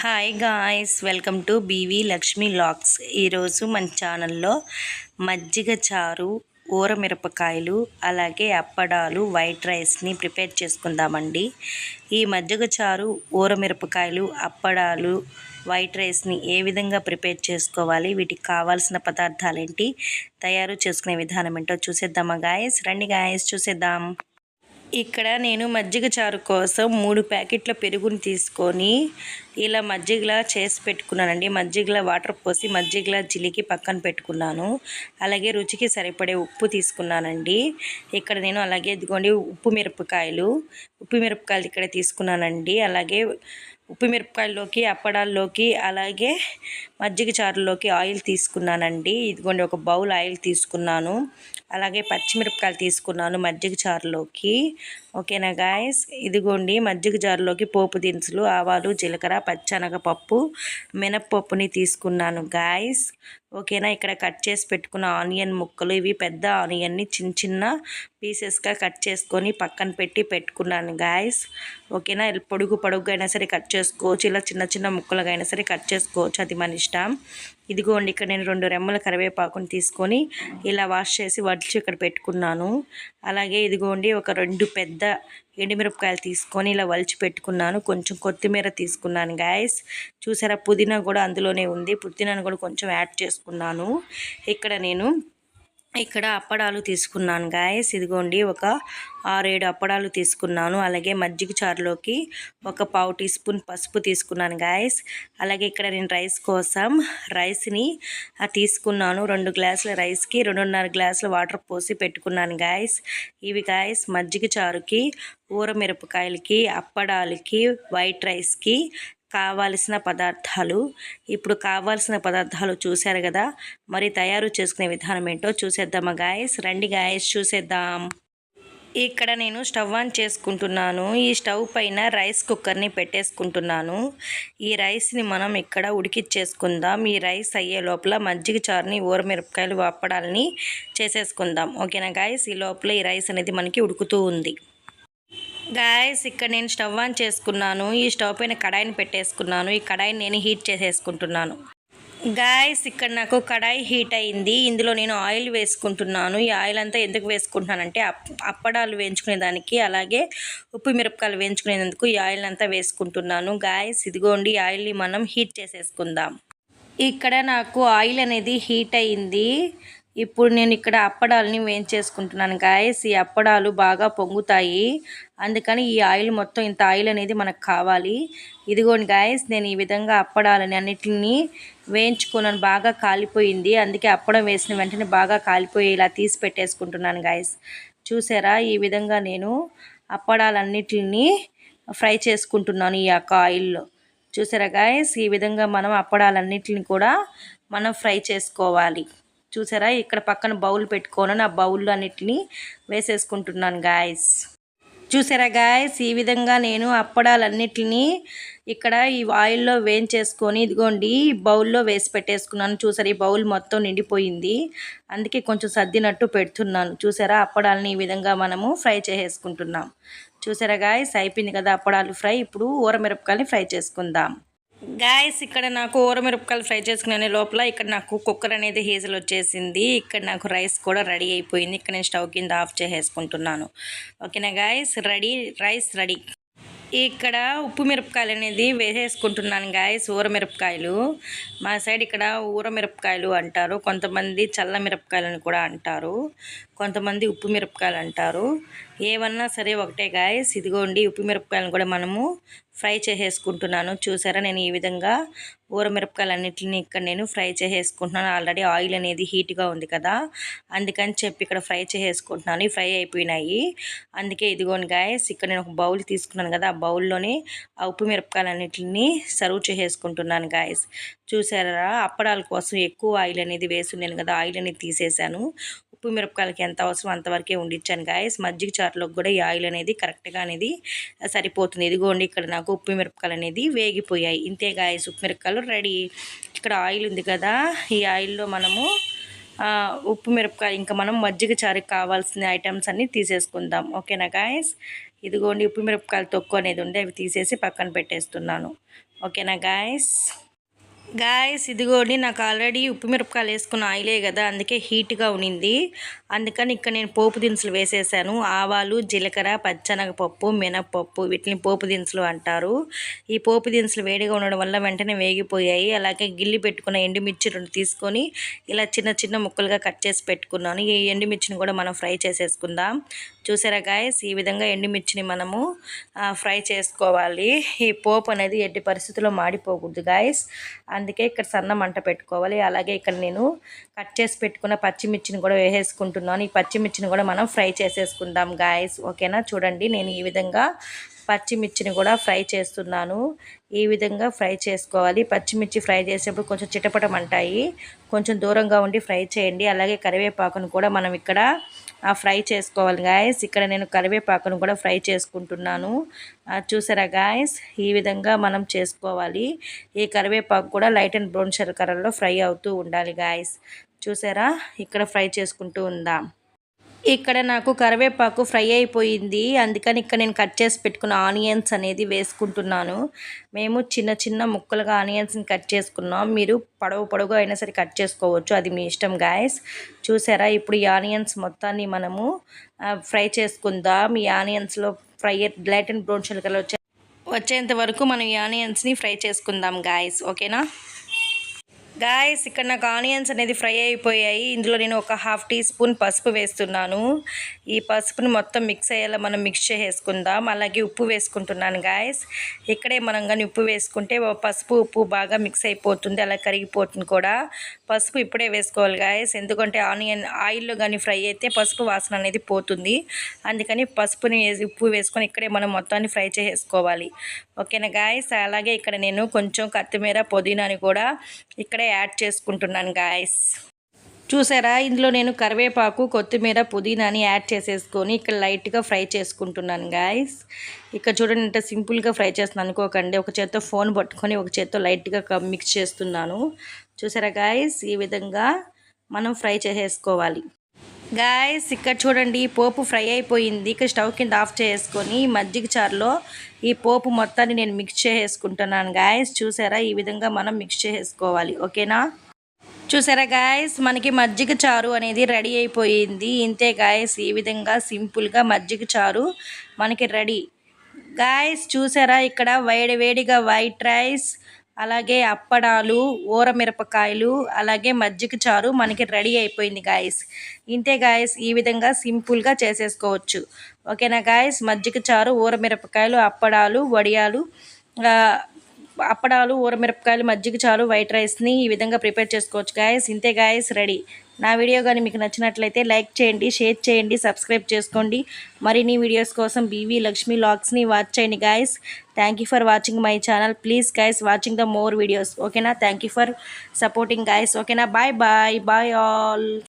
Hi guys welcome to BV Lakshmi vlogs ఈరోజు మన ఛానల్లో మజ్జిగ చారు ఊర మిరపకాయలు అలాగే అప్పడాలు వైట్ రైస్ని ప్రిపేర్ చేసుకుందామండి. ఈ మజ్జిగ చారు ఊర మిరపకాయలు అప్పడాలు వైట్ రైస్ని ఏ విధంగా ప్రిపేర్ చేసుకోవాలి వీటికి కావాల్సిన పదార్థాలేంటి తయారు చేసుకునే విధానం ఏంటో చూసేద్దామా గాయస్ రండి గాయస్ చూసేద్దాం. ఇక్కడ నేను మజ్జిగ చారు కోసం మూడు ప్యాకెట్ల పెరుగుని తీసుకొని ఇలా మజ్జిగలా చేసి పెట్టుకున్నానండి. మజ్జిగలా వాటర్ పోసి మజ్జిగలా చిలికి పక్కన పెట్టుకున్నాను. అలాగే రుచికి సరిపడే ఉప్పు తీసుకున్నానండి. ఇక్కడ నేను అలాగే ఇదిగోండి ఉప్పు మిరపకాయలు ఉప్పు మిరపకాయలు ఇక్కడ తీసుకున్నానండి. అలాగే ఉప్పు మిరపకాయల్లోకి అప్పడాల్లోకి అలాగే మజ్జిగ చారులోకి ఆయిల్ తీసుకున్నానండి. ఇదిగోండి ఒక బౌల్ ఆయిల్ తీసుకున్నాను. అలాగే పచ్చిమిరపకాయలు తీసుకున్నాను మజ్జిగ చారులోకి. ఓకేనా గాయస్? ఇదిగోండి మజ్జిగ జారులోకి పోపు దినుసులు ఆవాలు జీలకర్ర పచ్చనగపప్పు మినప్పప్పుని తీసుకున్నాను గాయస్. ఓకేనా ఇక్కడ కట్ చేసి పెట్టుకున్న ఆనియన్ ముక్కలు ఇవి పెద్ద ఆనియన్ని చిన్న చిన్న పీసెస్గా కట్ చేసుకొని పక్కన పెట్టి పెట్టుకున్నాను గాయస్. ఓకేనా పొడుగు పొడుగు అయినా సరే కట్ చేసుకోవచ్చు ఇలా చిన్న చిన్న ముక్కలుగా అయినా సరే కట్ చేసుకోవచ్చు అది మనిషి ఇష్టం. ఇదిగోండి ఇక్కడ నేను రెండు రెమ్మల కరివేపాకుని తీసుకొని ఇలా వాష్ చేసి వడ్చి ఇక్కడ పెట్టుకున్నాను. అలాగే ఇదిగోండి ఒక రెండు పెద్ద ఎండుమిరపకాయలు తీసుకొని ఇలా వలిచి పెట్టుకున్నాను. కొంచెం కొత్తిమీర తీసుకున్నాను గాయస్ చూసారా పుదీనా కూడా అందులోనే ఉంది. పుదీనాను కూడా కొంచెం యాడ్ చేసుకున్నాను. ఇక్కడ నేను ఇక్కడ అప్పడాలు తీసుకున్నాను గాయస్ ఇదిగోండి ఒక ఆరేడు అప్పడాలు తీసుకున్నాను. అలాగే మజ్జిగ చారులోకి ఒక పావు టీ స్పూన్ పసుపు తీసుకున్నాను గాయస్ అలాగే ఇక్కడ నేను రైస్ కోసం రైస్ని తీసుకున్నాను. రెండు గ్లాసుల రైస్కి రెండున్నర గ్లాసుల వాటర్ పోసి పెట్టుకున్నాను గాయస్ ఇవి గాయస్ మజ్జిగ చారుకి ఊర మిరపకాయలకి అప్పడాలకి వైట్ రైస్కి కావాల్సిన పదార్థాలు ఇప్పుడు కావాల్సిన పదార్థాలు చూశారు కదా మరి తయారు చేసుకునే విధానం ఏంటో చూసేద్దామా గాయస్ రండి గాయస్ చూసేద్దాం. ఇక్కడ నేను స్టవ్ ఆన్ చేసుకుంటున్నాను. ఈ స్టవ్ పైన రైస్ కుక్కర్ని పెట్టేసుకుంటున్నాను. ఈ రైస్ని మనం ఇక్కడ ఉడికిచ్చేసుకుందాం. ఈ రైస్ అయ్యే లోపల మజ్జిగ చారుని ఊరమిరపకాయలు వాపడాలని చేసేసుకుందాం. ఓకేనా గాయస్ ఈ లోపల ఈ రైస్ అనేది మనకి ఉడుకుతూ ఉంది. గాయస్ ఇక్కడ నేను స్టవ్ ఆన్ చేసుకున్నాను. ఈ స్టవ్ పైన కడాయిని పెట్టేసుకున్నాను. ఈ కడాయిని నేను హీట్ చేసేసుకుంటున్నాను. గాయస్ ఇక్కడ నాకు కడాయి హీట్ అయింది. ఇందులో నేను ఆయిల్ వేసుకుంటున్నాను. ఈ ఆయిల్ అంతా ఎందుకు వేసుకుంటున్నానంటే అప్పడాలు వేయించుకునే దానికి అలాగే ఉప్పు మిరపకాయలు వేయించుకునేందుకు ఈ ఆయిల్ అంతా వేసుకుంటున్నాను. గాయస్ ఇదిగోండి ఆయిల్ని మనం హీట్ చేసేసుకుందాం. ఇక్కడ నాకు ఆయిల్ అనేది హీట్ అయింది. ఇప్పుడు నేను ఇక్కడ అప్పడాలని వేయించేసుకుంటున్నాను గాయస్ ఈ అప్పడాలు బాగా పొంగుతాయి. అందుకని ఈ ఆయిల్ మొత్తం ఇంత ఆయిల్ అనేది మనకు కావాలి. ఇదిగోండి గాయస్ నేను ఈ విధంగా అప్పడాలని అన్నిటిని వేయించుకున్నాను. బాగా కాలిపోయింది. అందుకే అప్పడం వేసిన వెంటనే బాగా కాలిపోయి ఇలా తీసి పెట్టేసుకుంటున్నాను గాయస్ చూసారా? ఈ విధంగా నేను అప్పడాలన్నిటిని ఫ్రై చేసుకుంటున్నాను ఈ యొక్క ఆయిల్లో. చూసారా గాయస్ ఈ విధంగా మనం అప్పడాలన్నిటిని కూడా మనం ఫ్రై చేసుకోవాలి. చూసారా? ఇక్కడ పక్కన బౌల్ పెట్టుకోను ఆ బౌల్ అన్నిటిని వేసేసుకుంటున్నాను గాయస్ చూసారా గాయస్ ఈ విధంగా నేను అప్పడాలన్నిటిని ఇక్కడ ఈ ఆయిల్లో వేయించేసుకొని ఇదిగోండి బౌల్లో వేసి పెట్టేసుకున్నాను. చూసారా ఈ బౌల్ మొత్తం నిండిపోయింది. అందుకే కొంచెం సర్దినట్టు పెడుతున్నాను. చూసారా అప్పడాలని ఈ విధంగా మనము ఫ్రై చేసేసుకుంటున్నాం. చూసారా గాయస్ అయిపోయింది కదా అప్పడాలు ఫ్రై. ఇప్పుడు ఊరమిరపకాయని ఫ్రై చేసుకుందాం. గాయస్ ఇక్కడ నాకు ఊరమిరపకాయలు ఫ్రై చేసుకునే లోపల ఇక్కడ నాకు కుక్కర్ అనేది హీజల్ వచ్చేసింది. ఇక్కడ నాకు రైస్ కూడా రెడీ అయిపోయింది. ఇక్కడ నేను స్టవ్ కింద ఆఫ్ చేసేసుకుంటున్నాను. ఓకేనా గాయస్ రెడీ రైస్ రెడీ ఇక్కడ ఉప్పు మిరపకాయలు అనేది వేసేసుకుంటున్నాను గాయస్ ఊర మిరపకాయలు మా సైడ్ ఇక్కడ ఊర మిరపకాయలు అంటారు. కొంతమంది చల్ల మిరపకాయలను కూడా అంటారు. కొంతమంది ఉప్పు మిరపకాయలు అంటారు. ఏమన్నా సరే ఒకటే గాయస్ ఇదిగోండి ఉప్పు మిరపకాయలను కూడా మనము ఫ్రై చేసేసుకుంటున్నాను. చూసారా నేను ఈ విధంగా ఊరమిరపకాయలన్నింటినీ ఇక్కడ నేను ఫ్రై చేసేసుకుంటున్నాను. ఆల్రెడీ ఆయిల్ అనేది హీట్గా ఉంది కదా. అందుకని చెప్పి ఇక్కడ ఫ్రై చేసేసుకుంటున్నాను. ఫ్రై అయిపోయినాయి. అందుకే ఇదిగోండి గాయస్ ఇక్కడ నేను ఒక బౌల్ తీసుకున్నాను కదా. ఆ బౌల్లోనే ఆ ఉప్పు మిరపకాయలన్నింటినీ సర్వ్ చేసేసుకుంటున్నాను గాయస్ చూసారా? అప్పడాల కోసం ఎక్కువ ఆయిల్ అనేది వేసున్నాను కదా. ఆయిల్ అనేది తీసేసాను ఉప్పు మిరపకాయలకి ఎంత అవసరం అంతవరకే ఉండిచ్చాను గాయస్ మజ్జిగ చారులోకి కూడా ఈ ఆయిల్ అనేది కరెక్ట్గా అనేది సరిపోతుంది. ఇదిగోండి ఇక్కడ నాకు ఉప్పు మిరపకాయలు అనేది వేగిపోయాయి. ఇంతే గాయస్ ఉప్పు మిరపకాయలు రెడీ. ఇక్కడ ఆయిల్ ఉంది కదా ఈ ఆయిల్లో మనము ఉప్పు మిరపకాయ ఇంకా మనం మజ్జిగ చారుకి కావాల్సిన ఐటమ్స్ అన్నీ తీసేసుకుందాం. ఓకేనా గాయస్? ఇదిగోండి ఉప్పు మిరపకాయలు తొక్కు అనేది ఉండే అవి తీసేసి పక్కన పెట్టేస్తున్నాను. ఓకేనా గాయస్? గాయస్ ఇదిగోండి నాకు ఆల్రెడీ ఉప్పు మిరపకాయలు వేసుకున్న ఆయిలే కదా అందుకే హీట్గా ఉనింది. అందుకని ఇక్కడ నేను పోపు దినుసులు వేసేసాను. ఆవాలు జీలకర్ర పచ్చనగపప్పు మినప్పప్పు వీటిని పోపు దినుసులు అంటారు. ఈ పోపు దినుసులు వేడిగా ఉండడం వల్ల వెంటనే వేగిపోయాయి. అలాగే గిల్లి పెట్టుకున్న ఎండుమిర్చి రెండు తీసుకొని ఇలా చిన్న చిన్న ముక్కలుగా కట్ చేసి పెట్టుకున్నాను. ఈ ఎండుమిర్చిని కూడా మనం ఫ్రై చేసేసుకుందాం. చూసారా గాయస్ ఈ విధంగా ఎండుమిర్చిని మనము ఫ్రై చేసుకోవాలి. ఈ పోపు అనేది ఎట్టి పరిస్థితుల్లో మాడిపోకూడదు గాయస్ అందుకే ఇక్కడ సన్న మంట పెట్టుకోవాలి. అలాగే ఇక్కడ నేను కట్ చేసి పెట్టుకున్న పచ్చిమిర్చిని కూడా వేసేసుకుంటున్నాను. ఈ పచ్చిమిర్చిని కూడా మనం ఫ్రై చేసేసుకుందాం గాయస్ ఓకేనా? చూడండి నేను ఈ విధంగా పచ్చిమిర్చిని కూడా ఫ్రై చేస్తున్నాను. ఈ విధంగా ఫ్రై చేసుకోవాలి. పచ్చిమిర్చి ఫ్రై చేసేప్పుడు కొంచెం చిటపటమంటాయి. కొంచెం దూరంగా ఉండి ఫ్రై చేయండి. అలాగే కరివేపాకును కూడా మనం ఇక్కడ ఫ్రై చేసుకోవాలి గాయస్. ఇక్కడ నేను కరివేపాకును కూడా ఫ్రై చేసుకుంటున్నాను. చూసారా గాయస్? ఈ విధంగా మనం చేసుకోవాలి. ఈ కరివేపాకు కూడా లైట్ అండ్ బ్రౌన్ కలర్లో ఫ్రై అవుతూ ఉండాలి గాయస్. చూసారా? ఇక్కడ ఫ్రై చేసుకుంటూ ఉందాం. ఇక్కడ నాకు కరివేపాకు ఫ్రై అయిపోయింది. అందుకని ఇక్కడ నేను కట్ చేసి పెట్టుకున్న ఆనియన్స్ అనేది వేసుకుంటున్నాను. మేము చిన్న చిన్న ముక్కలుగా ఆనియన్స్ని కట్ చేసుకున్నాం. మీరు పొడవు పొడవు అయినా సరే కట్ చేసుకోవచ్చు. అది మీ ఇష్టం గాయస్ చూసారా? ఇప్పుడు ఈ ఆనియన్స్ మొత్తాన్ని మనము ఫ్రై చేసుకుందాం. ఈ ఆనియన్స్లో fry blot and brown colour వచ్చే వచ్చేంత వరకు మనం ఈ ఆనియన్స్ని ఫ్రై చేసుకుందాం గాయస్ ఓకేనా? గాయస్ ఇక్కడ నాకు ఆనియన్స్ అనేది ఫ్రై అయిపోయాయి. ఇందులో నేను ఒక హాఫ్ టీ స్పూన్ పసుపు వేస్తున్నాను. ఈ పసుపుని మొత్తం మిక్స్ అయ్యేలా మనం మిక్స్ చేసుకుందాం అలాగే ఉప్పు వేసుకుంటున్నాను గాయస్ ఇక్కడే మనం కానీ ఉప్పు వేసుకుంటే పసుపు ఉప్పు బాగా మిక్స్ అయిపోతుంది. అలా కరిగిపోతుంది కూడా. పసుపు ఇప్పుడే వేసుకోవాలి గాయస్ ఎందుకంటే ఆనియన్ ఆయిల్లో కానీ ఫ్రై అయితే పసుపు వాసన అనేది పోతుంది. అందుకని పసుపుని ఉప్పు వేసుకొని ఇక్కడే మనం మొత్తాన్ని ఫ్రై చేసుకోవాలి ఓకేనా గాయస్ అలాగే ఇక్కడ నేను కొంచెం కొత్తిమీర పుదీనాని కూడా ఇక్కడే యాడ్ చేసుకుంటున్నాను గాయస్ చూసారా? ఇందులో నేను కరివేపాకు కొత్తిమీర పుదీనాని యాడ్ చేసేసుకొని ఇక్కడ లైట్గా ఫ్రై చేసుకుంటున్నాను గాయస్ ఇక్కడ చూడండి అంటే సింపుల్గా ఫ్రై చేస్తున్నాను అనుకోకండి. ఒక చేత్తో ఫోన్ పట్టుకొని ఒక చేత్తో లైట్గా మిక్స్ చేస్తున్నాను. చూసారా గాయస్ ఈ విధంగా మనం ఫ్రై చేసేసుకోవాలి. గాయస్ ఇక్కడ చూడండి పోపు ఫ్రై అయిపోయింది. ఇక్కడ స్టవ్ కింద ఆఫ్ చేసుకొని మజ్జిగ చారులో ఈ పోపు మొత్తాన్ని నేను మిక్స్ చేసుకుంటున్నాను గాయస్ చూసారా? ఈ విధంగా మనం మిక్స్ చేసుకోవాలి. ఓకేనా? చూసారా గాయస్ మనకి మజ్జిగ చారు అనేది రెడీ అయిపోయింది. ఇంతే గాయస్ ఈ విధంగా సింపుల్గా మజ్జిగ చారు మనకి రెడీ. గాయస్ చూసారా? ఇక్కడ వేడి వేడిగా వైట్ రైస్ అలాగే అప్పడాలు ఊరమిరపకాయలు అలాగే మజ్జిగ చారు మనకి రెడీ అయిపోయింది గాయస్ ఇంతే గాయస్ ఈ విధంగా సింపుల్గా చేసేసుకోవచ్చు. ఓకేనా గాయస్ మజ్జిగ చారు ఊరమిరపకాయలు అప్పడాలు వడియాలు అప్పడాలు ఊరమిరపకాయలు మజ్జిగ చాలు వైట్ రైస్ని ఈ విధంగా ప్రిపేర్ చేసుకోవచ్చు గాయస్. ఇంతే గాయస్ రెడీ. నా వీడియో కానీ మీకు నచ్చినట్లయితే లైక్ చేయండి షేర్ చేయండి సబ్స్క్రైబ్ చేసుకోండి. మరిన్ని వీడియోస్ కోసం బీవీ లక్ష్మీ లాగ్స్ని వాచ్ చేయండి guys. Thank for watching my channel. Please guys watching the more videos. ఓకేనా? Thank for supporting guys. ఓకేనా? Bye bye. Bye all.